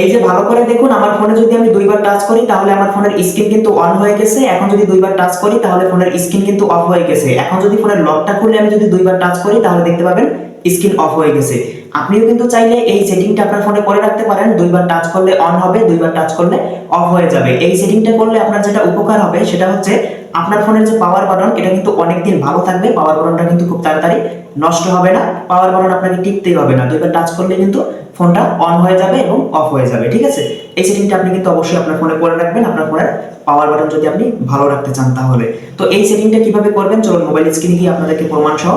এই যে ভালো করে দেখুন, আমার ফোনে যদি আমি দুইবার টাচ করি, তাহলে আমার ফোনের স্ক্রিন কিন্তু অন হয়ে গেছে। এখন যদি দুইবার টাচ করি, তাহলে ফোনের স্ক্রিন কিন্তু অফ হয়ে গেছে। এখন যদি ফোনের লকটা খুলে আমি যদি দুইবার টাচ করি, তাহলে দেখতে পাবেন স্ক্রিন অফ হয়ে গেছে। আপনিও কিন্তু চাইলে এই সেটিংটা আপনার ফোনে করে রাখতে পারেন। দুইবার টাচ করলে অন হবে, দুইবার টাচ করলে অফ হয়ে যাবে। এই সেটিংটা করলে আপনার যেটা উপকার হবে সেটা হচ্ছে আপনার ফোনের যে পাওয়ার বাটন এটা কিন্তু অনেকদিন ভালো থাকবে। পাওয়ার বাটনটা কিন্তু খুব তাড়াতাড়ি নষ্ট হবে না। পাওয়ার বাটন আপনাকে টিপতেই হবে না। দুইবার টাচ করলে কিন্তু ফোনটা অন হয়ে যাবে এবং অফ হয়ে যাবে, ঠিক আছে? এই সেটিংটা আপনি কিন্তু অবশ্যই আপনার ফোনে করে রাখবেন। আপনার ফোনের পাওয়ার বাটন যদি আপনি ভালো রাখতে চান তাহলে। তো এই সেটিংটা কীভাবে করবেন? চলুন মোবাইল স্ক্রিনে গিয়ে আপনাদেরকে প্রমাণ সহ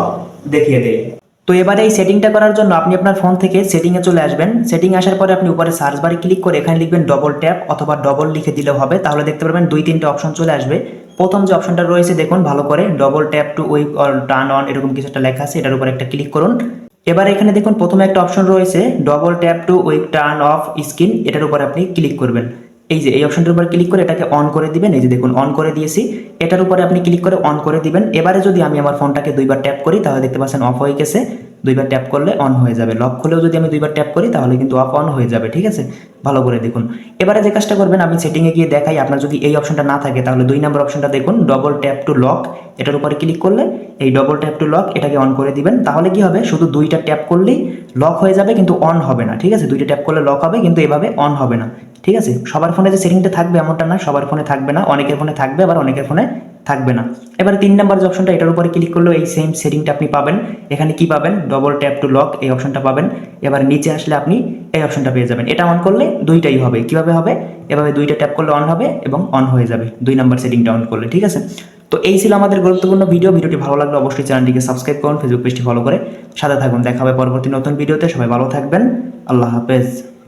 দেখিয়ে দেয় তো এবারে এই সেটিংটা করার জন্য আপনি আপনার ফোন থেকে সেটিংয়ে চলে আসবেন। সেটিং আসার পরে আপনি উপরে সার্চ বারে ক্লিক করে এখানে লিখবেন ডবল ট্যাপ অথবা ডবল লিখে দিলেও হবে। তাহলে দেখতে পারবেন দুই, তিনটে অপশন চলে আসবে। প্রথম যে অপশনটা রয়েছে দেখুন, ভালো করে double tap to wipe or turn on এরকম কিছু একটা লেখা আছে, এটার উপর একটা ক্লিক করুন। এবার এখানে দেখুন, প্রথমে একটা অপশন রয়েছে double tap to wipe turn off screen এটার উপর আপনি ক্লিক করবেন। এই যে এই অপশনটার উপর ক্লিক করে এটাকে অন করে দিবেন। এই যে দেখুন অন করে দিয়েছি। এটার উপরে আপনি ক্লিক করে অন করে দিবেন। এবারে যদি আমি আমার ফোনটাকে দুইবার ট্যাপ করি, তাহলে দেখতে পাচ্ছেন অফ হয়ে গেছে। দুইবার ট্যাপ করলে অন হয়ে যাবে। লক খুলেও যদি আমি দুইবার ট্যাপ করি, তাহলে কিন্তু অফ অন হয়ে যাবে, ঠিক আছে? ভালো করে দেখুন। এবারে যে কাজটা করবেন, আমি সেটিংয়ে গিয়ে দেখাই। আপনার যদি এই অপশনটা না থাকে, তাহলে দুই নম্বর অপশনটা দেখুন ডবল ট্যাপ টু লক এটার উপরে ক্লিক করলে এই ডবল ট্যাপ টু লক এটাকে অন করে দিবেন। তাহলে কি হবে? শুধু দুইটা ট্যাপ করলেই লক হয়ে যাবে, কিন্তু অন হবে না, ঠিক আছে? দুইটা ট্যাপ করলে লক হবে, কিন্তু এভাবে অন হবে না। ঠিক আছে? সবার ফোনে যে সেটিংটা থাকবে এমনটা না, সবার ফোনে থাকবে না, অনেকের ফোনে থাকবে, আবার অনেকের ফোনে থাকবে না। এবারে তিন নাম্বার যে অপশনটা এটার উপরে ক্লিক করলেও এই সেম সেটিংটা আপনি পাবেন। এখানে কি পাবেন? ডবল ট্যাপ টু লক এই অপশনটা পাবেন। এবার নিচে আসলে আপনি এই অপশনটা পেয়ে যাবেন। এটা অন করলে দুইটাই হবে। কীভাবে হবে? এভাবে দুইটা ট্যাপ করলে অন হবে এবং অন হয়ে যাবে। দুই নাম্বার সেটিংটা অন করলে, ঠিক আছে? তো এই ছিল আমাদের গুরুত্বপূর্ণ ভিডিও ভিডিওটি ভালো লাগলে অবশ্যই চ্যানেলটিকে সাবস্ক্রাইব করুন ফেসবুক পেজটি ফলো করে সাথে থাকুন। দেখা হবে পরবর্তী নতুন ভিডিওতে সবাই ভালো থাকবেন। আল্লাহ হাফেজ।